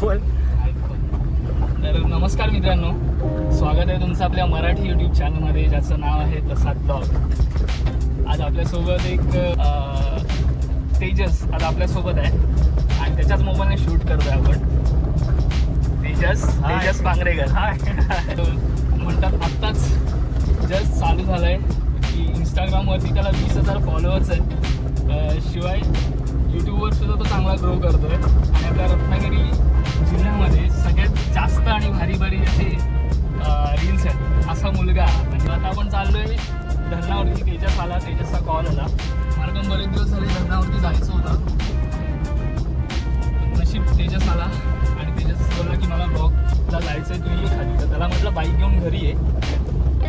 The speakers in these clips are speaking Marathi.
बोल तर नमस्कार मित्रांनो. स्वागत आहे तुमचं आपल्या मराठी यूट्यूब चॅनलमध्ये ज्याचं नाव आहे प्रसाद ब्लॉग. आज आपल्यासोबत एक तेजस आज आपल्यासोबत आहे. आणि त्याच्याच मोबाईलने शूट करतोय आपण. तेजस. तेजस पांगरेकर. हाय म्हणतात आत्ताच जस्ट चालू झालंय. की इंस्टाग्रामवरती त्याला वीस हजार फॉलोअर्स आहेत. शिवाय यूट्यूबवर सुद्धा तो चांगला ग्रो करतोय. आणि आपल्या रत्नागिरी जिल्ह्यामध्ये सगळ्यात जास्त आणि भारी भारी असे रील्स आहेत. असा मुलगा. म्हणजे आता आपण चाललोय धरणावरती तेजस आला तेजसचा कॉल आला. मला पण बरेच दिवस झाले धरणावरती जायचं होतं. नशीब तेजस आला आणि तेजस बोलला की मला ब्लॉकला जायचं आहे तू ये खाली. तर त्याला म्हटलं बाईक घेऊन घरी ये.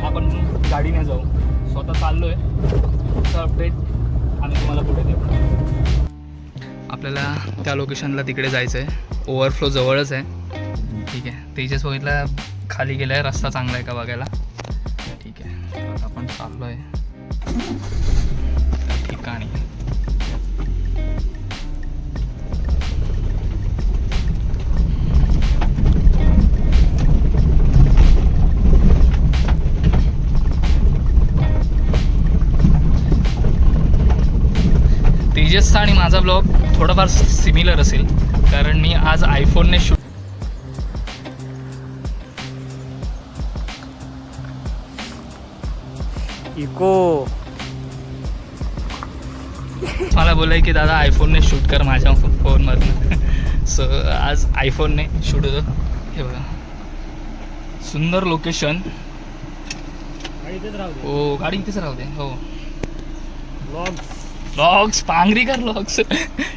आपण गाडीने जाऊ. स्वतः चाललोय. पुढचा अपडेट आम्ही तुम्हाला पुढे देऊ. आपल्याला त्या लोकेशनला तिकडे जायचं आहे ओव्हरफ्लो जवळच आहे. ठीक आहे. तेजस बघितला खाली गेला आहे रस्ता चांगला आहे का बघायला? ठीक आहे. आता आपण चाललो आहे ठिकाणी. तेजसचा आणि माझा ब्लॉग थोडाफार सिमिलर असेल कारण मी आज आयफोनने शूट इको. मला बोलाय की दादा आयफोनने शूट कर माझ्या फोनमधनं सो आज आयफोनने शूट होतं. हे बघा. सुंदर लोकेशन हो गाडी इथेच राहू दे. हो. लॉग्स पांगरेकर लॉग्स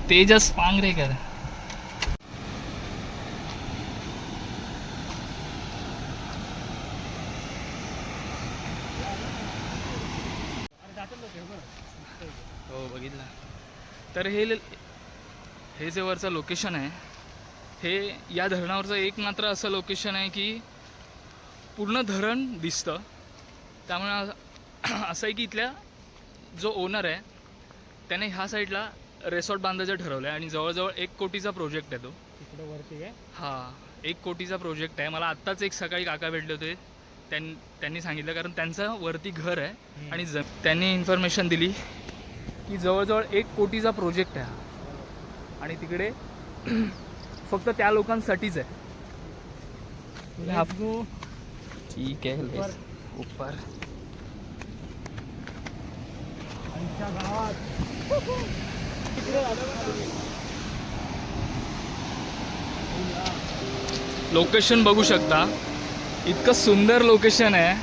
तेजस पांगरेकर हो बघितलं. तर हे हे जे वरचं लोकेशन आहे हे या धरणावरचं एक मात्र असं लोकेशन आहे की पूर्ण धरण दिसतं. त्यामुळे असं आहे की इथल्या जो ओनर आहे त्याने ह्या साईडला रेसॉर्ट बांधायचं ठरवलं आहे आणि जवळजवळ एक कोटीचा प्रोजेक्ट आहे तो. तिकडे वरती काय हा एक कोटीचा प्रोजेक्ट आहे. मला आत्ताच एक सकाळी काका भेटले होते. त्यां त्यांनी सांगितलं कारण त्यांचं वरती घर आहे आणि ज त्यांनी इन्फॉर्मेशन दिली की जवळजवळ एक कोटीचा प्रोजेक्ट आहे हा. आणि तिकडे फक्त त्या लोकांसाठीच आहे. हा. ठीक आहे उपर आमच्या गावात. लोकेशन बघू शकता. इतकं सुंदर लोकेशन आहे.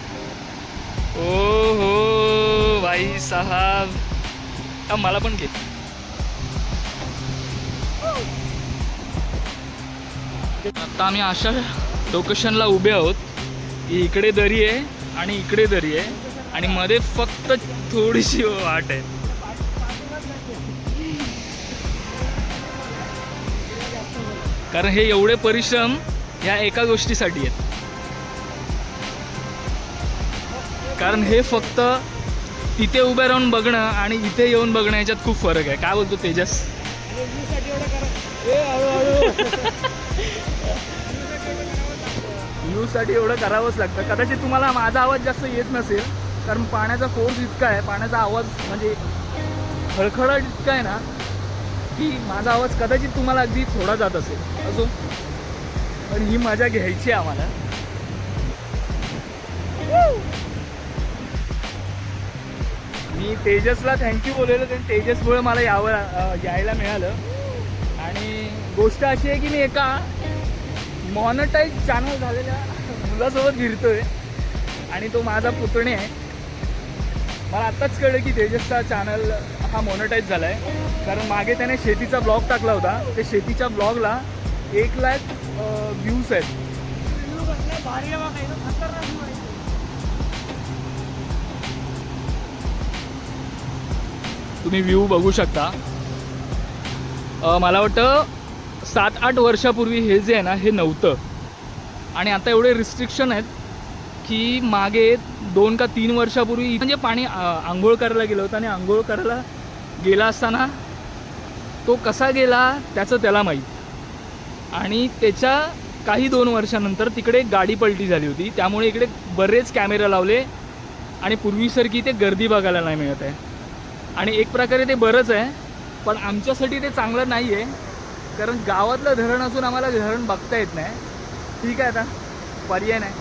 ओ हो भाई साहब. मला पण घे. आता आम्ही अशा लोकेशनला उभे आहोत की इकडे दरी आहे आणि इकडे दरी आहे. आणि मध्ये फक्त थोडीशी वाट आहे. कारण हे एवढे परिश्रम ह्या एका गोष्टीसाठी आहेत. कारण हे फक्त तिथे उभे राहून बघणं आणि इथे येऊन बघणं याच्यात खूप फरक आहे. काय बोलतो तेजस? साठी एवढं करावंच लागतं. कदाचित तुम्हाला माझा आवाज जास्त येत नसेल. कारण पाण्याचा फोर्स इतका आहे पाण्याचा आवाज म्हणजे खळखळाट इतका आहे ना की माझा आवाज कदाचित तुम्हाला अगदी थोडा जात असेल. असो पण ही मजा घ्यायची आहे आम्हाला. मी तेजसला थँक्यू बोललेलं कारण तेजसमुळे मला यावं यायला मिळालं. आणि गोष्ट अशी आहे की मी एका मॉनटाईज चॅनल झालेल्या मुलासोबत फिरतोय. आणि तो माझा पुतणे आहे. मला आत्ताच कळलं की तेजसचा चॅनल हा मोनोटाईज झाला आहे कारण मागे त्याने शेतीचा ब्लॉग टाकला होता. ते शेतीच्या ब्लॉगला एक लाख व्ह्यूज आहेत. तुम्ही व्ह्यू बघू शकता. मला वाटतं सात आठ वर्षापूर्वी हे जे आहे ना हे नव्हतं. आणि आता एवढे रिस्ट्रिक्शन आहेत. की मागे दोन का तीन वर्षापूर्वी म्हणजे पाणी आंघोळ करायला गेलं होतं आणि आंघोळ करायला गेला असताना तो कसा गेला त्याचं त्याला माहीत. आणि त्याच्या काही दोन वर्षानंतर तिकडे गाडी पलटी झाली होती. त्यामुळे इकडे बरेच कॅमेरे लावले आणि पूर्वीसारखी ते गर्दी बघायला नाही मिळत आहे. आणि एक प्रकारे ते बरंच आहे पण आमच्यासाठी ते चांगलं नाही आहे. कारण गावातलं धरण असून आम्हाला धरण बघता येत नाही. ठीक आहे आता. पर्याय नाही.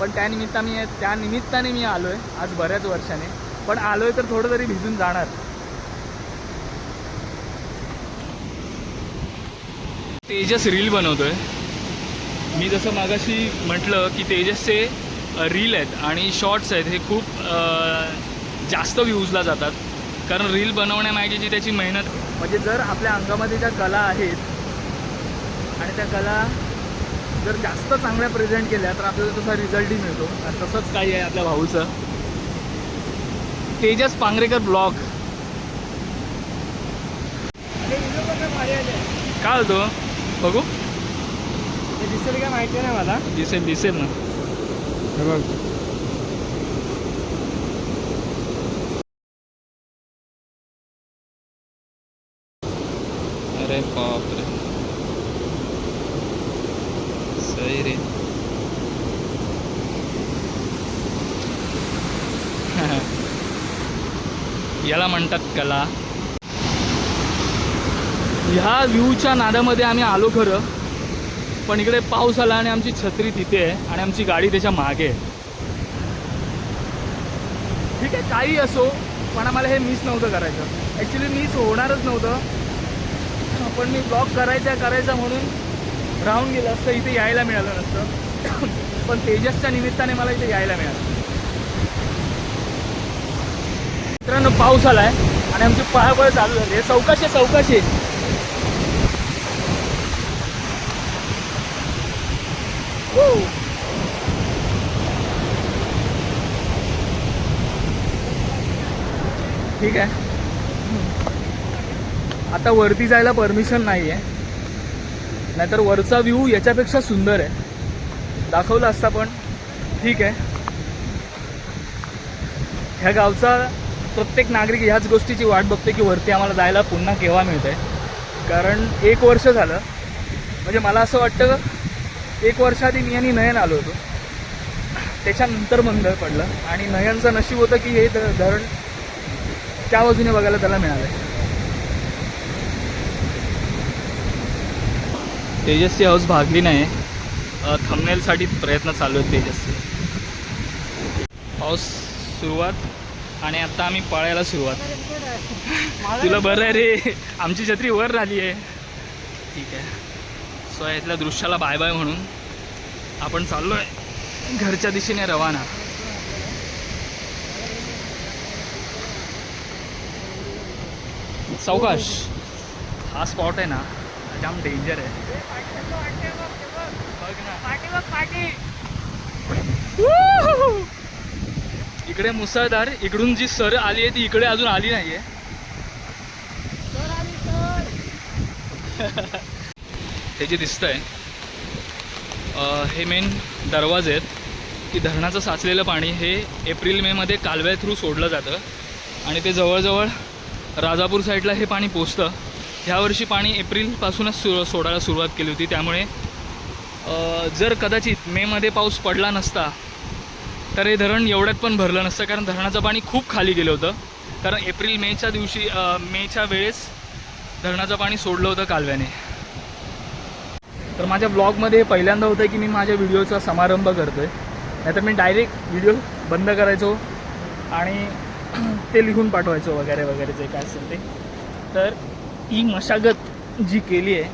पण त्या निमित्ता मी त्या निमित्ताने मी आलो आहे आज बऱ्याच वर्षाने. पण आलो आहे तर थोडं तरी भिजून जाणार. तेजस रील बनवतोय. मी जसं मागाशी म्हटलं की तेजसचे रील आहेत आणि शॉर्ट्स आहेत हे खूप जास्त व्ह्यूजला जातात. कारण रील बनवण्यामागेची त्याची मेहनत म्हणजे जर आपल्या अंगामध्ये ज्या कला आहेत आणि त्या कला जर जास्त चांगल्या प्रेझेंट केल्या तर आपल्याला तसा रिझल्टही मिळतो. आणि तसंच काही आहे आपल्या भाऊचं. तेजस पांगरेकर ब्लॉग. आले काय होतो बघू. ते दिसेल काय माहिती नाही मला? दिसेल दिसेल ना. बघ. याला म्हणतात कला. ह्या व्ह्यूच्या नादामध्ये आम्ही आलो खरं पण इकडे पाऊस आला आणि आमची छत्री तिथे आहे आणि आमची गाडी त्याच्यामागे आहे. ठीक आहे काही असो पण आम्हाला हे मिस नव्हतं करायचं. ॲक्च्युली मिस होणारच नव्हतं. पण मी ब्लॉग करायचा करायचा म्हणून राहून गेलं असतं इथे यायला मिळालं नसतं. पण तेजसच्या निमित्ताने मला इथे यायला मिळालं. मित्रांनो पाऊस आलाय आणि आमची पळापळ चालू झाली आहे. चौकाशी चौकाशी ठीक आहे. आता वरती जायला परमिशन नाही आहे नाहीतर वरचा व्ह्यू याच्यापेक्षा सुंदर आहे. दाखवलं असता पण. ठीक आहे. ह्या गावचा प्रत्येक नागरिक ह्याच गोष्टीची वाट बघते की वरती आम्हाला जायला पुन्हा केव्हा मिळतंय. कारण एक वर्ष झालं म्हणजे मला असं वाटतं एक वर्ष आधी मी आणि नयन आलो होतो. त्याच्यानंतर बंद पडलं आणि नयनचं नशीब होतं की हे धरण त्या बाजूने बघायला त्याला मिळालं तेजस्वी हाऊस भागली नाही. थंबनेलसाठी प्रयत्न चालू आहेत तेजस्वी. पाऊस सुरुवात. आणि आता आम्ही पळायला सुरुवात. तुला बरं आहे रे. आमची छत्री वर झाली आहे. ठीक आहे. सो यातल्या दृश्याला बाय बाय म्हणून आपण चाललो आहे घरच्या दिशेने रवाना. सावकाश हा स्पॉट आहे ना जाम डेंजर आहे बघ ना इकडे मुसळधार इकडून जी सर आली आहे ती इकडे अजून आली नाहीये. हे जे दिसतंय हे मेन दरवाजे आहेत. की धरणाचं साचलेलं पाणी हे एप्रिल मेमध्ये कालव्या थ्रू सोडलं जातं. आणि ते जवळजवळ राजापूर साईडला हे पाणी पोचतं. ह्यावर्षी पाणी एप्रिलपासूनच सु सोडायला सुरुवात केली होती. त्यामुळे जर कदाचित मेमध्ये पाऊस पडला नसता तर हे धरण एवढ्यात पण भरलं नसतं कारण धरणाचं पाणी खूप खाली गेलं होतं. कारण एप्रिल मेच्या दिवशी मेच्या वेळेस धरणाचं पाणी सोडलं होतं कालव्याने. तर माझ्या ब्लॉगमध्ये पहिल्यांदा होतं की मी माझ्या व्हिडिओचा समारंभ करतो आहे नाहीतर मी डायरेक्ट व्हिडिओ बंद करायचो आणि ते लिहून पाठवायचो वगैरे वगैरे जे काय असेल ते. तर ही मशागत जी केली आहे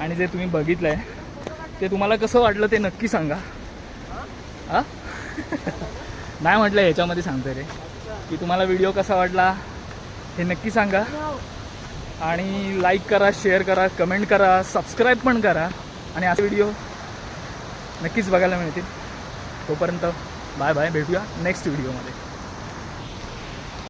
आणि जे तुम्ही बघितलं आहे ते तुम्हाला कसं वाटलं ते नक्की सांगा. हां? नाही म्हटलं ह्याच्यामध्ये सांगतो रे. की तुम्हाला व्हिडिओ कसा वाटला हे नक्की सांगा. आणि लाईक करा शेअर करा कमेंट करा सबस्क्राईब पण करा. आणि असे व्हिडिओ नक्कीच बघायला मिळतील. तोपर्यंत बाय बाय भेटूया नेक्स्ट व्हिडिओमध्ये